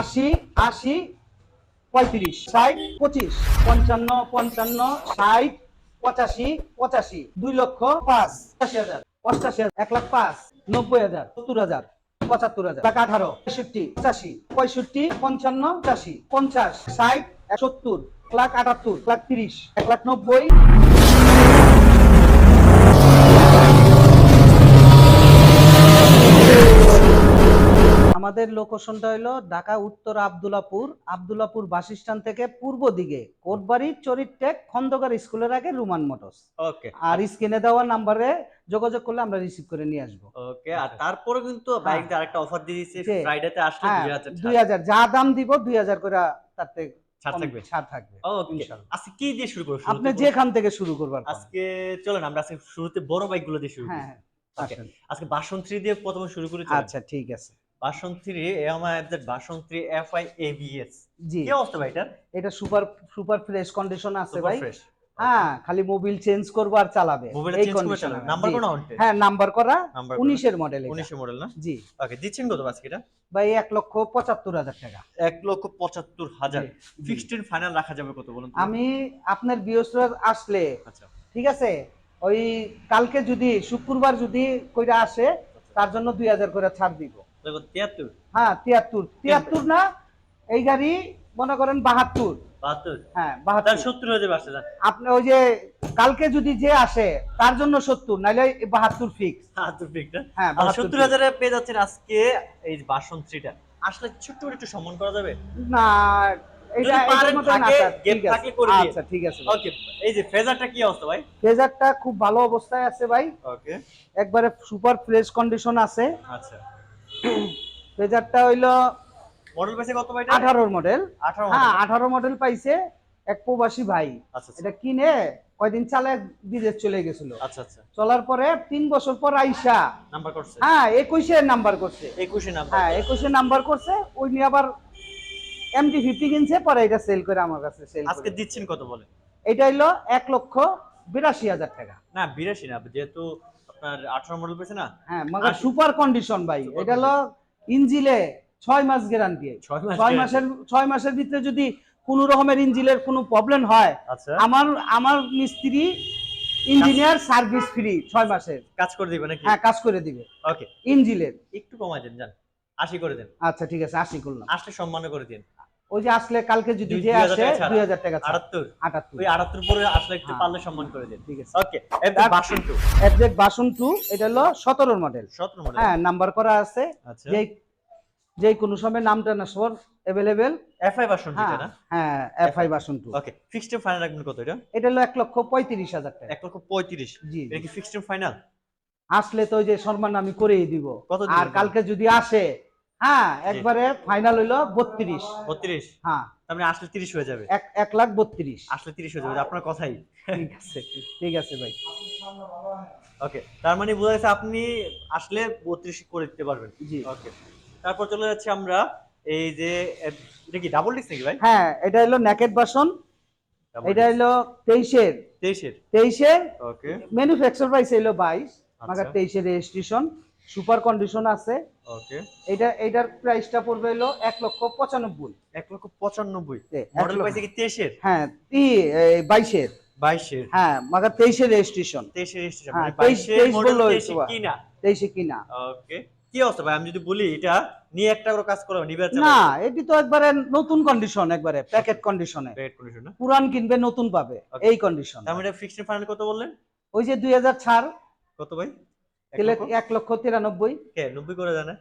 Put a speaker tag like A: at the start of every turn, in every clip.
A: আশি আশি, পঁয়ত্রিশ, ষাট, পঁচিশ, পঞ্চান্ন পঞ্চান্ন, ষাট, পঁচাশি পঁচাশি, দুই লক্ষ পাঁচ, পঁচাশি হাজার, অষ্টাশি হাজার, এক লাখ পাঁচ, নব্বই হাজার, সত্তর হাজার, পঁচাত্তর হাজার, লাখ আঠারো, তেষট্টি, পঁচাশি, পঁয়ষট্টি, পঞ্চান্ন, পঁচাশি, পঞ্চাশ, ষাট সত্তর লাখ আটাত্তর লাখ তিরিশ, এক লাখ নব্বই। আমাদের লোকেশনটা হলো ঢাকা উত্তর আবদুল্লাপুর আবদুল্লাপুর বাস স্ট্যান্ড থেকে পূর্ব দিকে। কোটবাড়ি চরিত্রেক খন্দকার স্কুলের আগে রুমান মোটরস।
B: ওকে।
A: আর স্ক্রিনে দেওয়া নাম্বারে যোগাযোগ করলে আমরা রিসিভ করে নিয়ে আসব।
B: ওকে আর তারপরে কিন্তু বাইক আরেকটা অফার দিয়ে দিয়েছে ফ্রাইডেতে আসলে
A: হ্যাঁ
B: দুই হাজার
A: দুই হাজার। যা দাম দিব দুই হাজার করে তাতে
B: ছাড় থাকবে।
A: ছাড় থাকবে
B: ওকে। আজকে কি দিয়ে শুরু করব?
A: আপনি যেখান থেকে শুরু করবার পারেন।
B: আজকে চলেন আমরা আজকে শুরুতে বড় বাইকগুলো দিয়ে শুরু করি।
A: হ্যাঁ হ্যাঁ।
B: Okay.
A: আসেন।
B: আজকে বাসন থ্রি দিয়ে প্রথমে শুরু করি
A: আচ্ছা ঠিক আছে।
B: Version three MI FZ version three F I ABS
A: জি।
B: কি অবস্থা ভাই এটা
A: এটা সুপার সুপার ফ্রেশ কন্ডিশন আছে ভাই। হ্যাঁ খালি মোবিল চেঞ্জ করব আর চালাবে। এই এ,
B: নাম্বার কোন
A: হ্যাঁ নাম্বার করা
B: নাম্বার
A: উনিশের মডেল
B: উনিশের মডেল না?
A: জি।
B: ওকে দিচ্ছেন কত আজকে এটা?
A: ভাই এক লক্ষ পঁচাত্তর হাজার টাকা।
B: এক লক্ষ পঁচাত্তর হাজার।
A: জি, জি।
B: ফাইনাল রাখা যাবে কত বলুন
A: আমি আপনার বৃহস্পতিবার আসলে
B: আচ্ছা।
A: ঠিক আছে? ওই কালকে যদি শুক্রবার যদি কইরা আসে তার জন্য দুই হাজার করে ছাড় দিব।
B: তিয়াত্তর।
A: হ্যাঁ তিয়াত্তর। তিয়াত্তর না এই গাড়ি মনে করেন বাহাত্তর।
B: বাহাত্তর?
A: হ্যাঁ বাহাত্তর।
B: সত্তর হয়ে যাবে আসতে
A: আপনি ওই যে কালকে যদি যে আসে তার জন্য সত্তর নাইলে বাহাত্তর ফিক্স
B: বাহাত্তর ফিক্স
A: হ্যাঁ
B: সত্তর হাজারে পেয়ে যাচ্ছেন আজকে এই বাসন থ্রিটা। আসলে ছোট্ট একটু সম্মান করা যাবে?
A: না এটা
B: যদি পারেন
A: এটার মধ্যে না,
B: থাকে,
A: আচ্ছা,
B: gap
A: ঠিক আছে।
B: থাকলে করে দিন।
A: আচ্ছা ঠিক আছে।
B: ওকে এই যে ফেজারটা কি অবস্থা ভাই?
A: ফেজারটা খুব ভালো অবস্থায় আছে ভাই।
B: ওকে
A: একবারে সুপার ফ্রেশ কন্ডিশন আছে।
B: আচ্ছা।
A: হইল
B: মডেল পাইছে কত ভাই
A: আঠারোর মডেল
B: আঠারো
A: হ্যাঁ
B: মডেল
A: আঠারো মডেল পাইছে এক প্রবাসী ভাই।
B: আচ্ছা আচ্ছা।
A: এটা কিনে কয়দিন চালে বিদেশ চলে গেছিল।
B: আচ্ছা আচ্ছা।
A: চলার পরে তিন বছর পর আইসা।
B: নাম্বার করছে?
A: হ্যাঁ একুশে নাম্বার করছে।
B: একুশে নাম্বার
A: হ্যাঁ একুশে নাম্বার করছে। ওই নিয়ে আবার এমটি ফিফটি কিনছে পরে এটা সেল করে আমার কাছে সেল
B: আজকে দিচ্ছেন কত বলে?
A: এটা হইল এক লক্ষ বিরাশি হাজার টাকা।
B: না বিরাশি না যেহেতু আপনার আঠারো মডেল পেয়েছে না?
A: হ্যাঁ মাগার। সুপার কন্ডিশন ভাই। এটা হলো ইঞ্জিলে মাস গ্যারান্টি। মাসের মাসের ভিতরে যদি কোনো রকমের ইঞ্জিনের কোনো প্রবলেম হয়
B: আচ্ছা।
A: আমার আমার মিস্ত্রি ইঞ্জিনিয়ার সার্ভিস ফ্রি ছয় মাসের।
B: কাজ করে দিবে নাকি?
A: হ্যাঁ কাজ করে দিবে।
B: ওকে
A: ইঞ্জিনের
B: একটু কমাই দেন যান। আশি করে দেন।
A: আচ্ছা ঠিক আছে আশি করলাম।
B: আসলে সম্মান করে দিন
A: ওই যে আসলে কালকে যদি যে আসে
B: টাকা ছাড়া।
A: দুই হাজার টাকা ছাড়।
B: আটাত্তর।
A: আটাত্তর।
B: ওই আটাত্তর পরে আসলে একটু
A: হ্যাঁ।
B: পারলে সম্মান করে দিন।
A: ঠিক আছে।
B: ওকে
A: এটা হলো মডেল
B: সতেরো মডেল
A: হ্যাঁ নাম্বার করা আছে।
B: আচ্ছা।
A: যে যে কোনো সময় নামটা না সর অ্যাভেলেবেল
B: এফআই বাসন
A: হ্যাঁ
B: না?
A: হ্যাঁ F I version two
B: okay fixed final রাখবেন কত এটা?
A: এটা হলো এক লক্ষ পঁয়ত্রিশ হাজার টাকা।
B: এক লক্ষ পঁয়ত্রিশ।
A: জি।
B: এটা কি ফিক্সড ফাইনাল
A: আসলে তো ওই যে সম্মান আমি করেই দিব। আর কালকে যদি আসে হ্যাঁ একবারে ফাইনাল হইল বত্রিশ।
B: বত্রিশ?
A: হ্যাঁ।
B: তার মানে আসলে তিরিশ হয়ে যাবে।
A: এক লাখ বত্রিশ।
B: আসলে তিরিশ হয়ে যাবে আপনার কথাই।
A: ঠিক আছে ঠিক আছে ভাই।
B: ওকে তার মানে বোঝা যাচ্ছে আপনি আসলে বত্রিশ করে দিতে পারবেন।
A: জি।
B: ওকে তারপর চলে যাচ্ছে আমরা এই যে এটা কি ডাবল ডিস্ক নাকি ভাই?
A: হ্যাঁ এটা হলো নেকেট বাসন এটা হলো তেইশের।
B: তেইশের।
A: তেইশের
B: ওকে।
A: ম্যানুফ্যাকচার প্রাইস হলো বাইশ
B: আচ্ছা।
A: মাগার তেইশের রেজিস্ট্রেশন সুপার কন্ডিশন আছে।
B: ওকে।
A: এটা এটার প্রাইসটা পড়বে হলো এক লক্ষ পঁচানব্বই।
B: এক লক্ষ পঁচানব্বই? মডেল পাইছে কি তেইশের?
A: হ্যাঁ বাইশের।
B: বাইশের।
A: হ্যাঁ মাগার তেইশের রেজিস্ট্রেশন
B: তেইশের রেজিস্ট্রেশন
A: হ্যাঁ,
B: মানে বাইশের মডেল। কিনা?
A: তেইশে কিনা।
B: ওকে। কি অবস্থা ভাই? আমি যদি বলি এটা নিয়ে একটা করে কাজ করো নিবে
A: না এটি তো একবারে নতুন কন্ডিশন একবারে প্যাকেট কন্ডিশনে
B: রেড কন্ডিশন
A: পুরান কিনবে নতুন পাবে এই কন্ডিশন
B: তার মানে ফিক্সড ফাইনাল কত বললেন?
A: ওই যে দুই হাজার ছাড়
B: কত ভাই?
A: তাহলে? এক লক্ষ তিরানব্বই।
B: নব্বই করে জানে?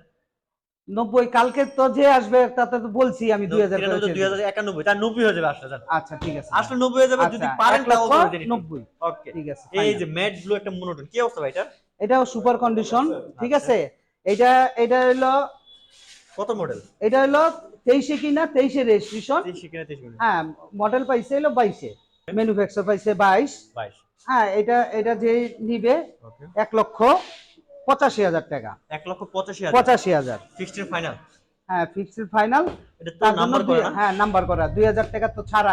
A: নব্বই কালকে তো যে আসবে তাতে তো বলছি আমি দুই হাজার
B: দুই হাজার একানব্বই তার নব্বই হয়ে যাবে আসলে
A: আচ্ছা ঠিক আছে।
B: আসলে নব্বই হয়ে যাবে যদি
A: আচ্ছা,
B: পারেন
A: নব্বই।
B: ওকে
A: ঠিক আছে
B: এই যে ম্যাট ব্লু একটা মনোটন কি অবস্থা ভাই এটা
A: এটাও সুপার কন্ডিশন ঠিক
B: আচ্ছা।
A: আছে? এটা এটা হলো
B: কত মডেল?
A: এটা হলো তেইশে কিনা তেইশে রেজিস্ট্রেশন। হ্যাঁ মডেল পাইছে হলো বাইশে। ম্যানুফ্যাকচার পাইছে বাইশ।
B: বাইশ।
A: হ্যাঁ এটা এটা যে নিবে এক লক্ষ। পঁচাশি হাজার টাকা।
B: এক লক্ষ পঁচাশি
A: পঁচাশি হাজার।
B: ফিক্সড ফাইনাল
A: হ্যাঁ ফিক্সড ফাইনাল হ্যাঁ নাম্বার করা। দুই হাজার টাকা তো ছাড়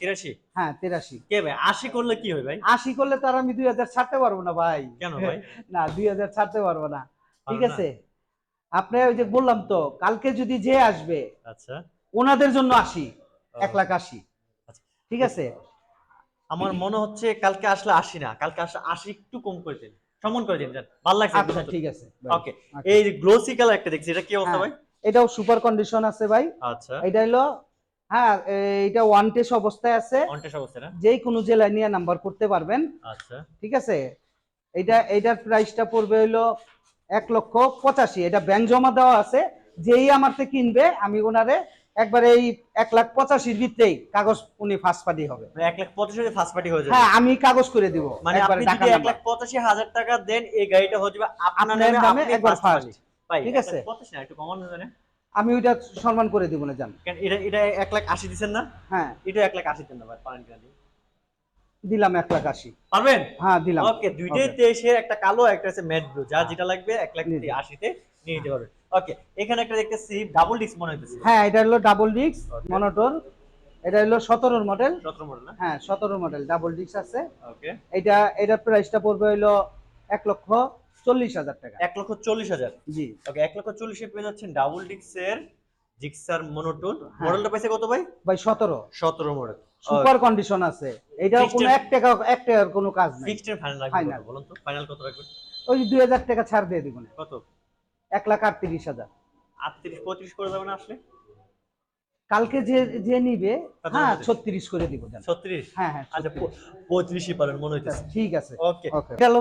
B: তিরাশি?
A: হ্যাঁ তেরাশি।
B: কে ভাই আশি করলে কি হয় ভাই?
A: আশি করলে তার আমি দুই হাজার ছাড়তে পারব না ভাই।
B: কেন ভাই?
A: না দুই হাজার ছাড়তে পারব না। ঠিক আছে? আপনি ওই যে বললাম তো কালকে যদি যে আসবে
B: আচ্ছা।
A: ওনাদের জন্য আশি এক লাখ আশি।
B: আচ্ছা।
A: ঠিক আছে?
B: আমার মনে হচ্ছে কালকে আসলে আসি না কালকে আসলে আশি একটু কম করে দিন। সম্মান করে দিন ভালো লাগছে
A: আচ্ছা ঠিক আছে
B: ওকে এই গ্লোসি কালার একটা দেখছি এটা কি অবস্থা
A: হ্যাঁ।
B: ভাই?
A: এটাও সুপার কন্ডিশন আছে ভাই।
B: আচ্ছা।
A: এটা হলো হ্যাঁ এটা ওয়ান টেস্ট অবস্থায় আছে।
B: অনটেস অবস্থা না?
A: যেই কোনো জেলায় নিয়ে নাম্বার করতে পারবেন।
B: আচ্ছা।
A: ঠিক আছে? এটা এটার প্রাইসটা পড়বে হলো এক লক্ষ পঁচাশি। এটা ব্যাংক জমা দেওয়া আছে। যেই আমার থেকে কিনবে আমি ওনারে একবারে এই এক লাখ পঁচাশির ভিতরেই কাগজ উনি ফার্স্ট পার্টি হবে।
B: মানে এক লাখ পঁচাশি ফার্স্ট পার্টি হয়ে যাবে।
A: হ্যাঁ আমি কাগজ করে দিব।
B: মানে আপনি যদি এক লাখ পঁচাশি হাজার টাকা দেন এই গাড়িটা হয়ে যাবে আপনার নামে
A: একবার।
B: ভাই
A: ঠিক আছে?
B: আছে পঁচাশি না একটু কমানো জানে
A: আমি ওইটা সম্মান করে দিব না জান।
B: এটা এটা এক লাখ আশি দিচ্ছেন না?
A: হ্যাঁ।
B: এটা এক লাখ আশি দেন না পারেন কিনা
A: দিলাম এক লাখ আশি।
B: পারবেন?
A: হ্যাঁ দিলাম।
B: ওকে দুইটাই
A: Okay.
B: তেইশে একটা কালো একটা আছে ম্যাট ব্লু যা যেটা লাগবে এক লাখ আশিতে নিয়ে নিতে ওকে এখানে একটা দেখতেছি ডাবল ডিস্ক মনে হইতেছে।
A: হ্যাঁ এটা হলো ডাবল ডিস্ক. মনোটর এটা হলো মডেল
B: সতেরো মডেল না?
A: হ্যাঁ মডেল ডাবল ডিস্ক আছে।
B: ওকে
A: এটা এটার প্রাইসটা পড়বে হলো লক্ষ চল্লিশ হাজার টাকা।
B: লক্ষ চল্লিশ হাজার?
A: জি।
B: ওকে লক্ষ পেয়ে যাচ্ছেন ডাবল ডিস্কের জিক্সার মনোটোন
A: হ্যাঁ।
B: মডেলটা পাইছে কত ভাই?
A: ভাই সতেরো।
B: সতেরো মডেল
A: সুপার কন্ডিশন আছে।
B: Fixed
A: কোনো
B: এর-
A: এক টাকা এক টাকার কোনো কাজ নেই।
B: Fixed final. বলুন তো ফাইনাল কত রাখবেন?
A: ওই দুই হাজার টাকা ছাড় দিয়ে দিব না
B: কত?
A: এক লাখ আটত্রিশ হাজার।
B: আটত্রিশ পঁয়ত্রিশ করে যাবে না আসলে?
A: কালকে যে যে নিবে হ্যাঁ ছত্রিশ করে দিব
B: ছত্রিশ?
A: হ্যাঁ হ্যাঁ
B: আচ্ছা পঁয়ত্রিশই পারেন মনে হইতেছে।
A: ঠিক আছে।
B: ওকে।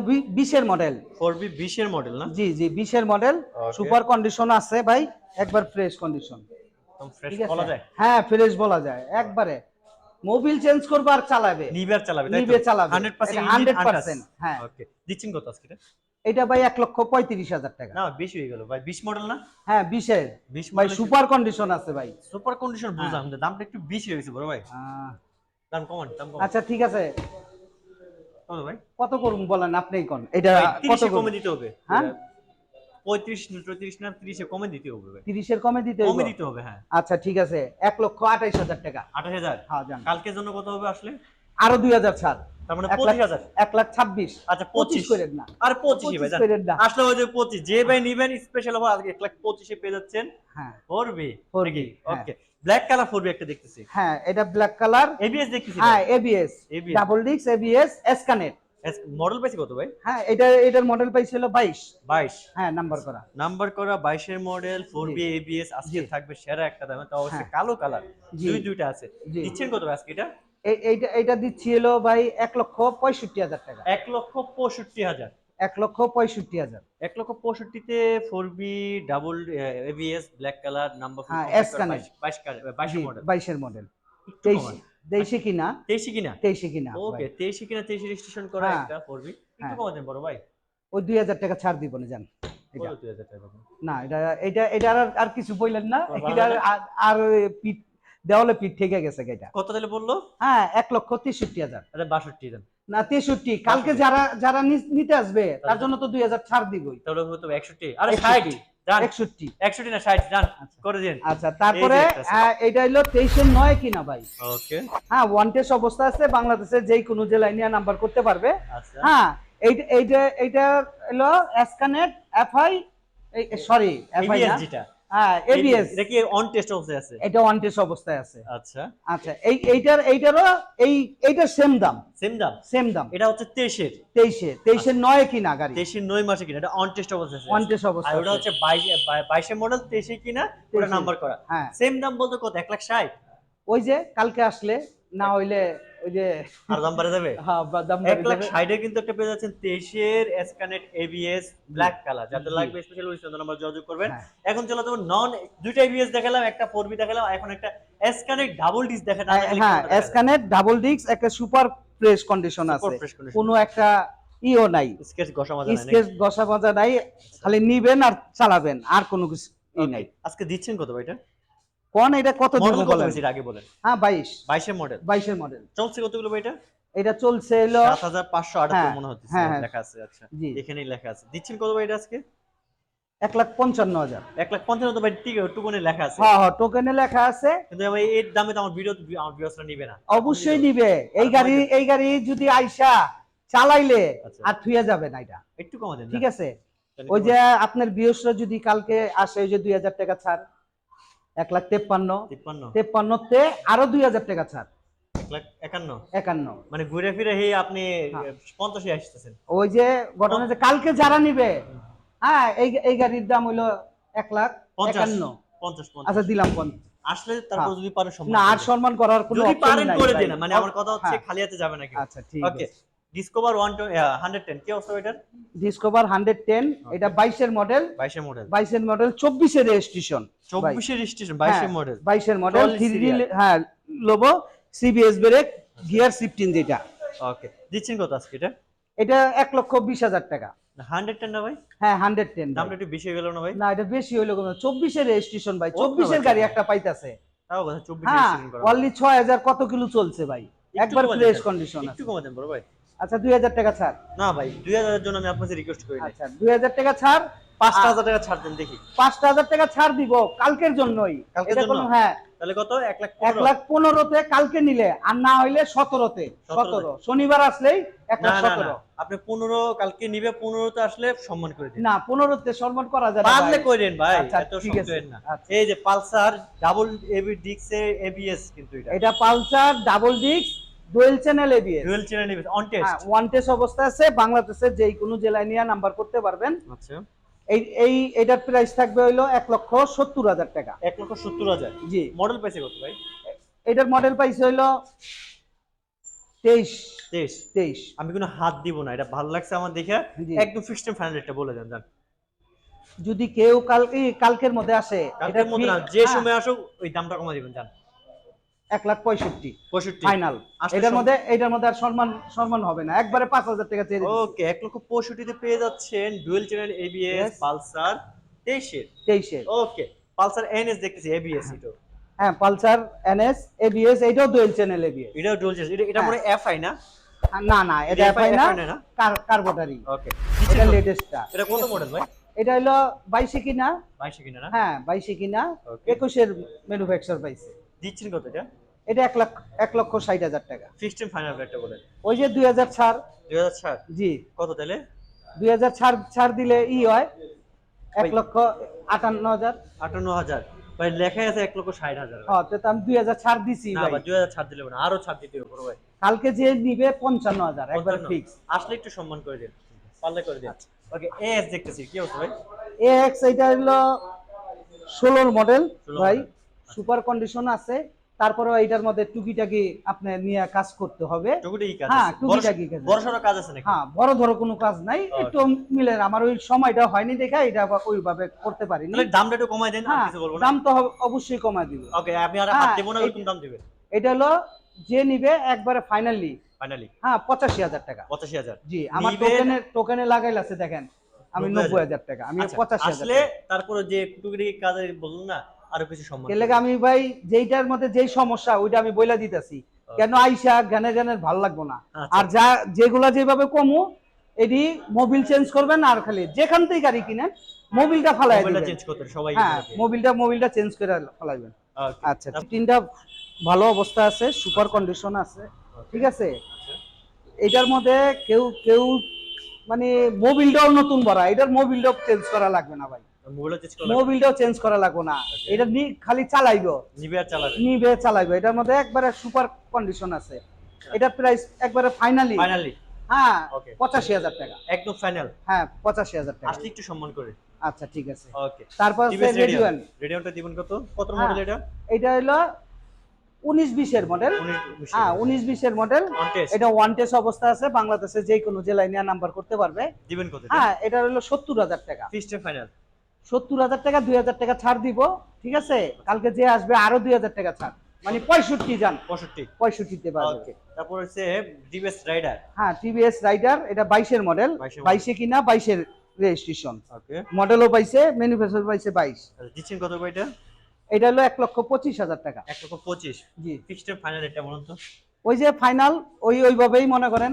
A: বি- বিশের মডেল
B: ফোর বি বিশের মডেল না?
A: জি জি বিশের মডেল সুপার কন্ডিশন আছে ভাই একবার ফ্রেশ কন্ডিশন
B: ফ্রেশ বলা যায়?
A: হ্যাঁ ফ্রেশ বলা যায়। একবারে। মোবিল চেঞ্জ করবে আর চালাবে।
B: নিবে চালাবে
A: নিবে চালাবে।
B: হান্ড্রেড পার্সেন্ট
A: এটা 100% হ্যাঁ।
B: ওকে। দিচ্ছেন কত আজকে এটা?
A: ভাই এক লক্ষ পঁয়ত্রিশ হাজার টাকা।
B: না বেশি হয়ে গেল। ভাই বিশ মডেল না?
A: হ্যাঁ বিশের
B: বিশ
A: ভাই সুপার কন্ডিশন আছে ভাই।
B: সুপার কন্ডিশন
A: হ্যাঁ।
B: বুঝলাম কিন্তু দামটা একটু বেশি হয়ে গেছে বড় ভাই। দাম কমান দাম কমান।
A: আচ্ছা ঠিক আছে।
B: কত ভাই?
A: কত করুন বলেন আপনিই কোন? এটা কত
B: 30 এ
A: করুন?
B: কমে দিতে হবে।
A: হ্যাঁ?
B: পঁয়ত্রিশ চৌত্রিশ না ত্রিশে কমে দিতে হবে ভাই।
A: তিরিশের কমে দিতে
B: কমে দিতে হবে হ্যাঁ।
A: আচ্ছা ঠিক আছে। এক লক্ষ আঠাইশ হাজার টাকা।
B: আঠাশ হাজার?
A: হ্যাঁ জান।
B: কালকের জন্য কত হবে আসলে?
A: আরও দুই হাজার ছাড়।
B: তার মানে
A: এক লাখ
B: পঁচিশ হাজার?
A: এক লাখ ছাব্বিশ।
B: আচ্ছা
A: পঁচিশ
B: পঁচিশ।
A: না।
B: আর পঁচিশই ভাই
A: পঁচিশ
B: আসলে ওই যে ভাই নিবেন স্পেশাল অফার আজকে এক লাখ পঁচিশে পেয়ে যাচ্ছেন।
A: হ্যাঁ।
B: ফোর বি
A: 4B, হ্যাঁ।
B: Okay black colour four B একটা দেখতেছি।
A: হ্যাঁ এটা ব্ল্যাক কালার
B: এবিএস দেখতেছি
A: হ্যাঁ এবিএস
B: ABS
A: ডাবল ডিক্স এবিএস এসকানেট
B: মডেল পাইছি কত ভাই?
A: হ্যাঁ এটা এটার মডেল পাইছিল বাইশ।
B: বাইশ।
A: হ্যাঁ নাম্বার করা।
B: নাম্বার করা বাইশের মডেল ফোর বি এবিএস আজকে। থাকবে সেরা একটা দামে তো অবশ্যই। কালো কালার দুই দুইটা আছে। দিচ্ছেন কত আজকে এটা?
A: এইটা এইটা দিচ্ছি হলো ভাই এক লক্ষ পঁয়ষট্টি হাজার টাকা।
B: এক লক্ষ পঁয়ষট্টি হাজার।
A: এক লক্ষ পঁয়ষট্টি হাজার।
B: এক লক্ষ পঁয়ষট্টিতে four B double ABS black colour number
A: হ্যাঁ, S connect।
B: বাইশ বাইশের
A: জি,
B: মডেল
A: বাইশের মডেল তেইশ তেইশে কিনা?
B: তেইশে কিনা?
A: তেইশে কিনা
B: ওকে তেইশে কিনা তেইশে রেজিস্ট্রেশন করা
A: হ্যাঁ।
B: একটা ফোর বি একটু
A: হ্যাঁ।
B: কমা দেন বড় ভাই।
A: ওই দুই হাজার টাকা ছাড় দিব না জান না এটা এটা এটা আর কিছু বললেন না। এটা আর- আর দেওয়ালে পিঠ থেকে গেছে এটা
B: কত তাহলে বলল?
A: হ্যাঁ এক লক্ষ তেষট্টি হাজার।
B: আরে বাষট্টি দেন।
A: না তেষট্টি। কালকে যারা যারা নিতে আসবে তার জন্য তো দুই হাজার ছাড় দিবই।
B: তাহলে হতো একষট্টি। আরে ষাট।
A: একষট্টি। একষট্টি।
B: একষট্টি না ষাট জান
A: আচ্ছা।
B: করে দিন।
A: আচ্ছা তারপরে
B: যে
A: এটা হলো তেইশের নয় কিনা ভাই?
B: ওকে।
A: হ্যাঁ ওয়ান টেস্ট অবস্থা আছে। বাংলাদেশে যেই কোনো জেলায় নিয়ে নাম্বার করতে পারবে।
B: আচ্ছা।
A: হ্যাঁ এইটা এইটা এইটা হলো এসকানেট এফআই সরি এফআই না? হ্যাঁ এবিএস
B: এটা কি অন টেস্ট অবস্থায় আছে?
A: এটা টেস্ট অবস্থায় আছে।
B: আচ্ছা।
A: আচ্ছা এই এইটার এইটারও এই এইটার সেম দাম।
B: সেম দাম?
A: সেম দাম।
B: এটা হচ্ছে
A: নয় কিনা গাড়ি?
B: মাসে কিনা এটা অন টেস্ট অবস্থায় আছে।
A: ওয়ান টেস্ট
B: আর ওটা হচ্ছে মডেল তেইশে কিনা ওটা নাম্বার করা।
A: হ্যাঁ।
B: সেম দাম বলতে কত? এক লাখ ষাট?
A: ওই যে কালকে আসলে না হইলে ওই যে
B: আর দাম বাড়ে যাবে?
A: হ্যাঁ দাম
B: এক লাখ
A: যাবে।
B: ষাটে কিন্তু একটা পেয়ে যাচ্ছেন তেইশের S connect ABS black colour
A: জি।
B: লাগবে স্পেশাল ওই নাম্বার যোগাযোগ করবেন।
A: হ্যাঁ।
B: এখন চলো তোমার নন দুইটা এবিএস দেখালাম একটা ফোর বি দেখালাম এখন একটা এসকানেট ডাবল ডিস দেখা
A: হ্যাঁ, হ্যাঁ এসকানেট ডাবল ডিস্ক একটা সুপার ফ্রেশ কন্ডিশন আছে। কোনো একটা ইও নাই।
B: স্কেচ ঘষা মাজা নাই
A: স্কেচ ঘষা মাজা নাই খালি নিবেন আর চালাবেন আর কোনো কিছু ই নাই।
B: আজকে দিচ্ছেন কত ভাই এটা?
A: কোন এটা কত
B: হয়েছে আগে বলেন।
A: হ্যাঁ বাইশ।
B: বাইশের মডেল।
A: বাইশের মডেল।
B: চলছে কতগুলো ভাই এটা
A: এটা চলছে
B: পাঁচশো আটাত্তর
A: হ্যাঁ,
B: মনে হচ্ছে
A: হ্যাঁ, হ্যাঁ।
B: লেখা আছে আচ্ছা। এখানেই লেখা আছে। দিচ্ছেন কত ভাই এটা আজকে?
A: এক লাখ পঞ্চান্ন হাজার।
B: এক লাখ পঞ্চান্ন তো ভাই ঠিক লেখা আছে।
A: হ্যাঁ হ্যাঁ টোকেনে লেখা আছে।
B: কিন্তু ভাই এর দামে তো আমার ভিডিও আমার ভিউয়ার্সরা নিবে না।
A: অবশ্যই নিবে। এই গাড়ি এই গাড়ি যদি আইসা চালাইলে
B: আচ্ছা।
A: আর থুয়ে যাবে না এটা।
B: একটু কমা দেন
A: ঠিক আছে? ওই যে আপনার বিয়সরা যদি কালকে আসে ওই যে দুই হাজার টাকা ছাড়। এক লাখ তেপ্পান্ন।
B: তিপ্পান্ন।
A: তেপ্পান্নতে আরও দুই হাজার টাকা ছাড়।
B: মানে ঘুরে ফিরে আপনি
A: হ্যাঁ।
B: পঞ্চাশে আসতেছেন।
A: ওই যে ঘটনা যে কালকে যারা নিবে হ্যাঁ এই এই গাড়ির দাম হইল এক লাখ একান্ন। আচ্ছা দিলাম পঞ্চাশ।
B: আসলে তারপর
A: হ্যাঁ।
B: যদি পারেন সম্মান
A: না আর সম্মান করার কোনো
B: যদি
A: নাই
B: করে দিন। মানে আমার কথা হচ্ছে
A: হ্যাঁ,
B: খালি হাতে যাবে না
A: আচ্ছা ঠিক আছে।
B: ডিসকভার ওয়ান হান্ড্রেড টেন কি অবস্থা এটার
A: ডিসকভার হান্ড্রেড টেন এটা বাইশের মডেল
B: বাইশের মডেল
A: বাইশের মডেল চব্বিশের রেজিস্ট্রেশন
B: চব্বিশের স্টেশন বাইশের
A: হ্যাঁ,
B: মডেল
A: বাইশের মডেল
B: Trolley
A: থ্রি হ্যাঁ লোবো সিবিএস ব্রেক গিয়ার শিফটিং যেটা।
B: ওকে দিচ্ছেন কত আজকে এটা?
A: এটা এক লক্ষ বিশ হাজার টাকা।
B: হান্ড্রেড টেন না ভাই?
A: হ্যাঁ হান্ড্রেড টেন
B: দামটা একটু বেশি হয়ে গেল না ভাই?
A: না এটা বেশি হইল কোনো। চব্বিশের রেজিস্ট্রেশন ভাই।
B: ও,
A: চব্বিশের
B: বাবা,
A: গাড়ি একটা পাইতাছে।
B: তাও কথা চব্বিশ
A: হ্যাঁ
B: করা
A: অনলি ছয় হাজার কত কিলো চলছে ভাই? একবার ফ্রেশ কন্ডিশন
B: একটু
A: আছে।
B: কমা দেন বড় ভাই।
A: আচ্ছা দুই হাজার টাকা ছাড়।
B: না ভাই দুই হাজারের জন্য আমি আপনাকে রিকোয়েস্ট করি
A: আচ্ছা দুই হাজার টাকা ছাড়।
B: পাঁচটা হাজার টাকা ছাড় দেন দেখি।
A: পাঁচটা হাজার টাকা ছাড় দিব কালকের জন্যই।
B: কালকের জন্য?
A: হ্যাঁ।
B: তাহলে কত? এক লাখ
A: এক
B: পনেরো?
A: লাখ পনেরোতে কালকে নিলে আর না হইলে সতেরোতে।
B: সতেরোতে।
A: সতেরো। শনিবার আসলেই এক লাখ
B: না না
A: সতেরো।
B: আপনি পনেরো কালকে নিবে পনেরোতে আসলে সম্মান করে দিন।
A: না পনেরোতে সম্মান করা যাবে
B: পারলে
A: ভাই।
B: করেন ভাই
A: আচ্ছা,
B: এত। সন্দেহের না।
A: আচ্ছা।
B: এই যে পালসার ডাবল এবি ডিক্সে এবিএস কিন্তু এটা।
A: এটা Pulsar double disc dual channel ABS
B: dual channel ABS on
A: হ্যাঁ
B: টেস্ট
A: ওয়ান টেস্ট অবস্থা আছে বাংলাদেশের যে কোনো জেলায় নিয়ে নাম্বার করতে পারবেন।
B: আচ্ছা।
A: এই এই এটার প্রাইস থাকবে হইল এক লক্ষ সত্তর হাজার টাকা।
B: এক লক্ষ সত্তর হাজার?
A: জি।
B: মডেল পাইছে কত ভাই?
A: এটার মডেল পাইছে হইল তেইশ।
B: তেইশ?
A: তেইশ।
B: আমি কোনো হাত দিব না এটা ভালো লাগছে আমার দেখে। একদম ফিক্সড ফাইনাল রেটটা বলে দেন জান
A: যদি কেউ কালকে কালকের মধ্যে আসে
B: কালকের মধ্যে যে
A: হ্যাঁ,
B: সময় আসুক ওই দামটা কমা দিবেন জান
A: এক লাখ পঁয়ষট্টি
B: পঁয়ষট্টি।
A: ফাইনাল। এটার মধ্যে এটার মধ্যে আর সম্মান সম্মান হবে না। একবারে পাঁচ হাজার টাকা চেয়ে
B: ওকে এক লক্ষ পঁয়ষট্টিতে পেয়ে যাচ্ছেন dual channel ABS
A: Yes.
B: Pulsar তেইশের
A: তেইশে।
B: ওকে পালসার এনএস দেখতেছি এবিএস এটা
A: হ্যাঁ। পালসার এনএস এবিএস এটাও দুয়েল চ্যানেল এবিএস
B: এটাও ডুয়েল চ্যানেল এটা এটা
A: হ্যাঁ।
B: মনে এফআই না?
A: না না এটা
B: এটা
A: এফআই না কার্বোটারি
B: ওকে।
A: এটা লেটেস্টটা
B: এটা কত মডেল ভাই?
A: এটা হলো বাইশে কিনা।
B: বাইশে কিনা
A: হ্যাঁ বাইশে কিনা। একুশের ম্যানুফ্যাকচার পাইছে।
B: দিচ্ছেন কত এটা?
A: এটা এক লাখ এক লক্ষ ষাট হাজার টাকা।
B: ফিক্সড ফাইনাল রেটটা বলেন।
A: ওই যে দুই হাজার ছাড়।
B: দুই হাজার ষাট
A: জি।
B: কত তাহলে?
A: দুই হাজার ছাড় ছাড় দিলে ই হয় এক লক্ষ আটান্ন হাজার।
B: আটান্ন হাজার। ভাই লেখাই আছে এক লক্ষ ষাট হাজার।
A: হ্যাঁ তো আমি দুই হাজার ছাড় দিছি
B: না
A: ভাই।
B: দুই হাজার ছাড় দিলে না। আরও ছাড় দিতে হবে ভাই।
A: কালকে যে নিবে পঞ্চান্ন হাজার একবার। ফিক্স
B: আসলে একটু সম্মান করে দিন। পারলে করে দিন।
A: আচ্ছা।
B: ওকে এএস দেখতেছি। কি অবস্থা ভাই?
A: এ এক্স এটা হলো ষোলোর মডেল ভাই। সুপার কন্ডিশন আছে। তারপরে এইটার মধ্যে টুকিটাকি আপনার নিয়ে কাজ করতে হবে। হ্যাঁ, টুকিটাকি কাজ।
B: বড় কাজ আছে নাকি?
A: হ্যাঁ বড় ধরো কোনো কাজ নাই। একটু মিলে আমার ওই সময়টা হয়নি দেখা এটা ওইভাবে করতে
B: তাহলে দামটা একটু কমাই দেন
A: হ্যাঁ
B: কিছু বলব না।
A: দাম তো অবশ্যই কমায় দিব।
B: ওকে আমি আর হাত
A: হ্যাঁ,
B: দেবো না দাম
A: এটা হলো যে নিবে একবারে ফাইনালি।
B: ফাইনালি।
A: হ্যাঁ পঁচাশি হাজার টাকা।
B: পঁচাশি হাজার।
A: জি আমার টোকেনে টোকেনে লাগাইল আছে দেখেন। আমি
B: 90,000
A: নব্বই হাজার টাকা আমি
B: আচ্ছা,
A: পঁচাশি হাজার
B: আসলে তারপরে যে টুকুটি কাজ বলুন না আরও কিছু সম্মান
A: এর লেগে আমি ভাই যেইটার মধ্যে যেই সমস্যা ওইটা আমি বইলা দিতেছি। কেন আইসা গানে গানের ভালো লাগবো না?
B: আচ্ছা।
A: আর যা যেগুলা যেভাবে কমু এটি মোবিল চেঞ্জ করবেন আর খালি যেখান থেকে গাড়ি কিনেন মোবিলটা ফালাই দিবেন।
B: চেঞ্জ করতে সবাই
A: হ্যাঁ মোবিলটা মোবিলটা চেঞ্জ করে ফালাইবেন। আচ্ছা তিনটা ভালো অবস্থা আছে সুপার কন্ডিশন আছে ঠিক আছে? এটার মধ্যে কেউ কেউ মানে মোবিলটাও নতুন ভরা এটার মোবিলটাও চেঞ্জ করা লাগবে না ভাই। মোবিলটাও চেঞ্জ করা লাগবে? না। এটা নি খালি চালাইবো।
B: নিবে
A: চালাইবো। এটার মধ্যে একবারে সুপার কন্ডিশন আছে। এটার প্রাইস একবারে ফাইনালি
B: ফাইনালি
A: হ্যাঁ
B: Okay.
A: পঁচাশি হাজার টাকা।
B: একদম ফাইনাল
A: হ্যাঁ পঁচাশি হাজার টাকা।
B: আসলে একটু সম্মান করে।
A: আচ্ছা ঠিক আছে।
B: ওকে
A: তারপর
B: রেডিওনটা দিবেন কত? কত
A: হ্যাঁ।
B: মডেল এটা?
A: এটা হলো উনিশ বিশের মডেল হ্যাঁ উনিশ বিশের মডেল এটা ওয়ান টেস্ট অবস্থা আছে। বাংলাদেশে যে কোনো জেলায় নিয়ে নাম্বার করতে পারবে।
B: দিবেন কত?
A: হ্যাঁ এটা হলো সত্তর হাজার টাকা।
B: ফিক্সড ফাইনাল
A: সত্তর হাজার টাকা দুই হাজার টাকা ছাড় দিব ঠিক আছে? কালকে যে আসবে আরও দুই হাজার টাকা ছাড়। মানে পঁয়ষট্টি যান
B: 65
A: পঁয়ষট্টিতে পারবে
B: তারপর হচ্ছে ডিবেস রাইডার
A: হ্যাঁ টিভিএস রাইডার এটা বাইশের মডেল
B: 22 এর model।
A: বাইশে কিনা বাইশের রেজিস্ট্রেশন মডেলও পাইছে ম্যানুফ্যাকচার পাইছে বাইশ
B: দিচ্ছেন কত এটা?
A: এটা হলো এক লক্ষ পঁচিশ হাজার টাকা।
B: এক লক্ষ পঁচিশ।
A: জি।
B: ফিক্সড ফাইনাল এটা বলুন তো।
A: ওই যে ফাইনাল ওই ওইভাবেই মনে করেন।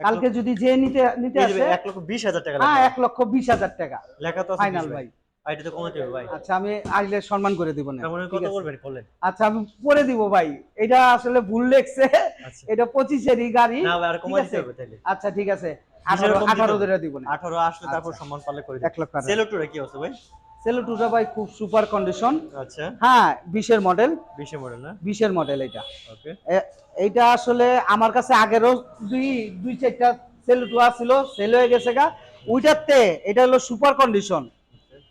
A: কালকে যদি যে নিতে নিতে আসে
B: এক লক্ষ বিশ হাজার টাকা
A: হ্যাঁ
B: লাগবে।
A: এক লক্ষ বিশ হাজার টাকা।
B: লেখা তো আছে
A: ফাইনাল ভাই।
B: আর এটা তো কমাতে হবে ভাই।
A: আচ্ছা আমি আসলে সম্মান করে দিব না।
B: তার মানে কত করবেন করলেন
A: আচ্ছা আমি পরে দিব ভাই। এটা আসলে ভুল লেখছে।
B: এটা
A: এটা পঁচিশেরই গাড়ি।
B: না ভাই আর? দিতে হবে তাহলে
A: আচ্ছা ঠিক আছে। আঠারো
B: এরকম দিতে
A: আঠারো
B: হবে?
A: ধরে দিব না।
B: আঠারো আসলে তারপর
A: আচ্ছা।
B: সম্মান পালে করে
A: এক লক্ষ আঠারো।
B: সেলোটুরে কি আছে ভাই?
A: সেলো টুটা ভাই খুব সুপার কন্ডিশন
B: আচ্ছা।
A: হ্যাঁ বিশের মডেল
B: বিশে মডেল না?
A: বিশের মডেল এটা।
B: ওকে
A: এইটা আসলে আমার কাছে আগেরও দুই দুই চারটা সেল টুয়া ছিল সেল হয়ে গেছে গা। ওইটাতে এটা হলো সুপার কন্ডিশন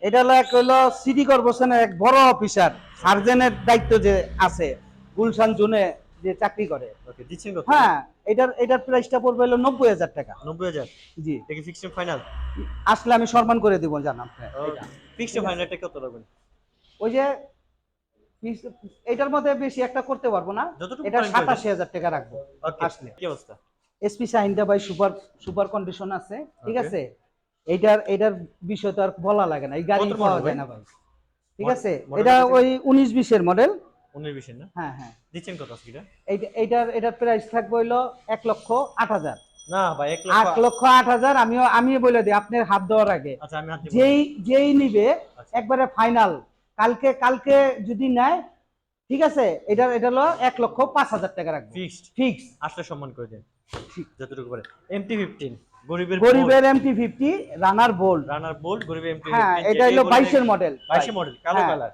A: এটা হলো এক হলো সিটি কর্পোরেশনের এক বড় অফিসার সার্জেনের দায়িত্ব যে আছে গুলশান জোনে যে চাকরি করে। হ্যাঁ এটার এটার প্রাইসটা পড়বে হলো নব্বই হাজার টাকা।
B: নব্বই হাজার?
A: জি।
B: এটা ফিক্সড ফাইনাল
A: আসলে আমি সম্মান করে দিব জানাম
B: ফিক্সড ফাইনালটা কত রাখবেন
A: ওই যে এটার মধ্যে বেশি একটা করতে পারব না। এটা সাতাশি হাজার টাকা রাখব। আসলে।
B: কি অবস্থা?
A: এসপি শাহিনটা ভাই সুপার সুপার কন্ডিশন আছে ঠিক আছে? এইটার এইটার বিষয় তো আর বলা লাগে না এই গাড়ি পাওয়া যায়? না ভাই। ঠিক আছে? এটা ওই উনিশ বিশের মডেল
B: উনিশ বিশের না?
A: হ্যাঁ হ্যাঁ।
B: দিচ্ছেন কত এটা?
A: এইটার এটার প্রাইস থাকবে হইল এক লক্ষ আট হাজার।
B: না ভাই এক
A: আট
B: লক্ষ
A: আট হাজার আমিও আমি বলে দিই আপনার হাত দেওয়ার আগে।
B: আচ্ছা
A: যেই যেই নিবে
B: আচ্ছা।
A: একবারে ফাইনাল কালকে কালকে যদি নেয় ঠিক আছে এটা এটা হলো এক লক্ষ পাঁচ হাজার টাকা রাখব।
B: ফিক্সড
A: ফিক্সড
B: আসলে সম্মান করে দেন।
A: ঠিক।
B: যতটুকু পারে। এমটি ফিফটিন গরিবের
A: গরিবের MT fifty Runner Bold
B: Runner Bold গরিবের এমটি
A: হ্যাঁ এটা হলো বাইশের মডেল
B: বাইশের মডেল কালো
A: হ্যাঁ।
B: কালার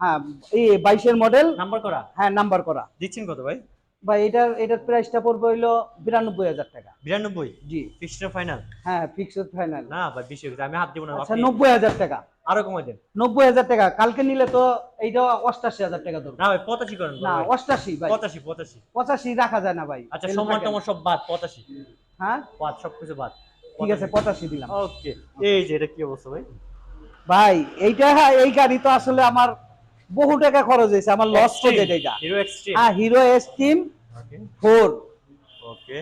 A: হ্যাঁ এই বাইশের মডেল
B: নাম্বার করা?
A: হ্যাঁ নাম্বার করা।
B: দিচ্ছেন কত ভাই?
A: বা এটার এটার প্রাইসটা পড়বে হইল বিরানব্বই হাজার টাকা।
B: বিরানব্বই?
A: জি।
B: ফিক্সড ফাইনাল
A: হ্যাঁ ফিক্সড ফাইনাল
B: না ভাই বিশ আমি হাত দিব না
A: আচ্ছা নব্বই হাজার টাকা।
B: আরও কমাই দেন।
A: নব্বই হাজার টাকা কালকে নিলে তো এইটা অষ্টাশি হাজার টাকা ধরবে।
B: না ভাই পঁচাশি করেন
A: না অষ্টাশি ভাই।
B: পঁচাশি পঁচাশি।
A: পঁচাশি রাখা যায় না ভাই
B: আচ্ছা সম্মান সব বাদ পঁচাশি।
A: হ্যাঁ?
B: বাদ সবকিছু বাদ।
A: ঠিক আছে পঁচাশি দিলাম।
B: ওকে এই যে এটা কি অবস্থা ভাই?
A: ভাই এইটা এই গাড়ি তো আসলে আমার বহু টাকা খরচ হয়েছে আমার লস প্রজেক্ট এটা।
B: হিরো এক্সট্রিম
A: হ্যাঁ হিরো
B: ওকে
A: ফোর।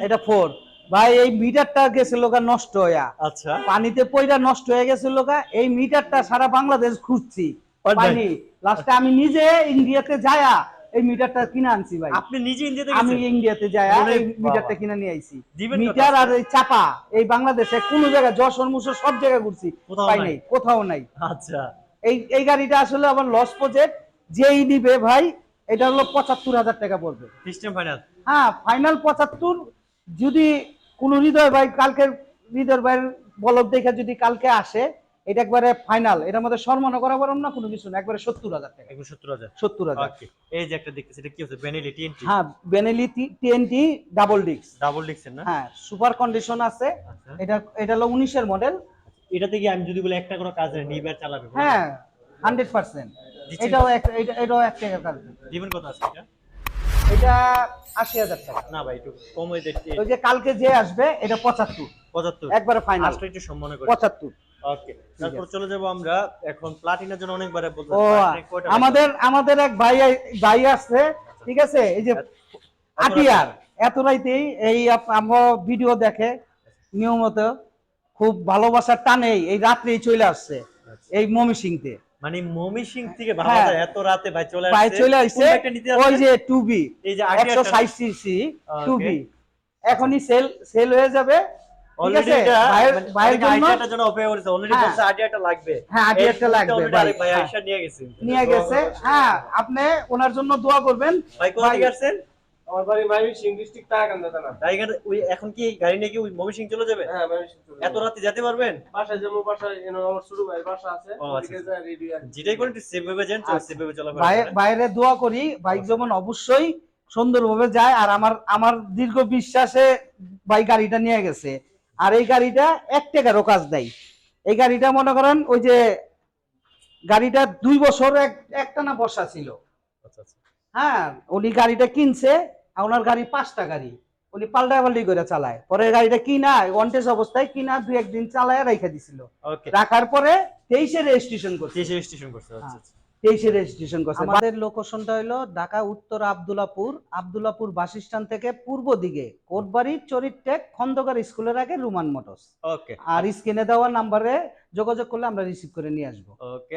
A: এটা ফোর। ভাই এই মিটারটা গেছিল গা নষ্ট হইয়া।
B: আচ্ছা।
A: পানিতে পয়টা নষ্ট হয়ে গেছিল গা এই মিটারটা সারা বাংলাদেশ খুঁজছি। পানি লাস্টে আমি নিজে ইন্ডিয়াতে যায়া এই মিটারটা কিনে আনছি ভাই।
B: আপনি নিজে ইন্ডিয়াতে
A: আমি ইন্ডিয়াতে যায়া এই মিটারটা কিনে নিয়ে আইছি। মিটার আর? এই চাপা এই বাংলাদেশে কোনো জায়গায় যশোর মুসর সব জায়গায় ঘুরছি।
B: কোথাও
A: পাই
B: নাই।
A: কোথাও নাই।
B: আচ্ছা।
A: এই এই গাড়িটা আসলে আমার লস প্রজেক্ট যেই নিবে ভাই এটা হলো পঁচাত্তর হাজার টাকা পড়বে।
B: সিস্টেম ফাইনাল
A: হ্যাঁ ফাইনাল পঁচাত্তর যদি কোনো হৃদয় ভাই কালকের হৃদয় ভাইয়ের বলক দেখে যদি কালকে আসে এটা একবারে ফাইনাল এটার মধ্যে সম্মান করা পারলাম না কোনো কিছু না একবারে সত্তর হাজার টাকা।
B: একশো সত্তর হাজার।
A: সত্তর হাজার।
B: এই যে একটা দেখতেছি এটা কি হচ্ছে? বেনেলি টিএনটি
A: হ্যাঁ বেনেলি টিএনটি ডাবল ডিক্স
B: ডাবল ডিক্সের না?
A: হ্যাঁ সুপার কন্ডিশন আছে।
B: আচ্ছা।
A: এটা এটা হলো উনিশের মডেল
B: এটা থেকে আমি যদি বলি একটা করে কাজ নিবার চালাবে
A: হ্যাঁ হান্ড্রেড পার্সেন্ট এটাও এক এটাও এক টাকার কাজ।
B: দিবেন কত আছে এটা?
A: এটা আশি হাজার টাকা।
B: না ভাই একটু কম হয়ে দেখছি
A: ওই যে কালকে যে আসবে এটা পঁচাত্তর।
B: পঁচাত্তর?
A: একবারে ফাইনাল
B: আসলে একটু সম্মান করে।
A: পঁচাত্তর।
B: ওকে তারপর চলে যাব আমরা এখন প্লাটিনার জন্য অনেকবার বলতে
A: আমাদের আমাদের এক ভাই ভাই আছে ঠিক আছে? এই যে আটিয়ার এত রাইতেই এই আমরা ভিডিও দেখে নিয়মিত খুব ভালোবাসার টানেই এই রাত্রেই চলে আসছে এই মমি সিংতে।
B: মানে মমি সিং থেকে
A: হ্যাঁ।
B: ভালো এত রাতে ভাই চলে
A: ভাই চলে আসছে ওই যে
B: এই যে
A: একশো
B: আটিয়ারটা
A: ষাট সিসি সেল সেল হয়ে যাবে
B: অলরেডি এটা
A: ভাইয়ের
B: মানে
A: ভাইয়ের
B: অনেকে
A: জন্য
B: আইডিয়াটার জন্য অপেক্ষা করেছে অলরেডি
A: হ্যাঁ।
B: বলছে আইডিয়াটা লাগবে
A: হ্যাঁ, আইডিয়াটা লাগবে, ভাই।
B: ভাই
A: হ্যাঁ।
B: নিয়ে গেছে
A: নিয়ে গেছে হ্যাঁ আপনি ওনার জন্য দোয়া করবেন
B: ভাই কোথা
A: ভাই।
B: থেকে আসছেন
C: আমার বাড়ি মাইমিসিং ডিস্ট্রিক্ট তারাকান্দা থানা
B: তাই ওই এখন কি গাড়ি নিয়ে কি ওই মমি চলে যাবে?
C: হ্যাঁ মাইমিসিং
B: এত রাতে যেতে পারবেন?
C: বাসায় যেমন বাসায় এনো আমার ছোট ভাই বাসা আছে।
B: ও, আচ্ছা, যেটাই সেভ ভাবে যান
A: আচ্ছা।
B: সেভ ভাবে চলা
A: বাইরে বাইরে দোয়া করি বাইক যেমন অবশ্যই সুন্দরভাবে যায় আর আমার আমার দীর্ঘ বিশ্বাসে ভাই গাড়িটা নিয়ে গেছে। আর এই গাড়িটা এক টাকারও কাজ দেয় এই গাড়িটা মনে করেন ওই যে গাড়িটা দুই বছর এক একটানা বসা ছিল।
B: আচ্ছা আচ্ছা।
A: হ্যাঁ উনি গাড়িটা কিনছে ওনার গাড়ি পাঁচটা গাড়ি। উনি পাল্টা পাল্টি করে চালায়। পরে গাড়িটা কিনা ওয়ান্টেজ অবস্থায় কিনা দুই একদিন চালায় রেখে দিছিল। রাখার পরে তেইশে রেজিস্ট্রেশন করছে।
B: দেশে রেজিস্ট্রেশন করছে আচ্ছা
A: হ্যাঁ।
B: আচ্ছা।
A: তেইশে রেজিস্ট্রেশন করছে। আমাদের লোকেশনটা হলো ঢাকা উত্তর আবদুল্লাপুর আবদুল্লাপুর বাস স্ট্যান্ড থেকে পূর্ব দিকে কোটবাড়ি চরিটটেক খন্দকার স্কুলের আগে রুমান মোটরস।
B: ওকে
A: আর স্ক্রিনে দেওয়া নাম্বারে যোগাযোগ করলে আমরা রিসিভ করে নিয়ে আসব।
B: ওকে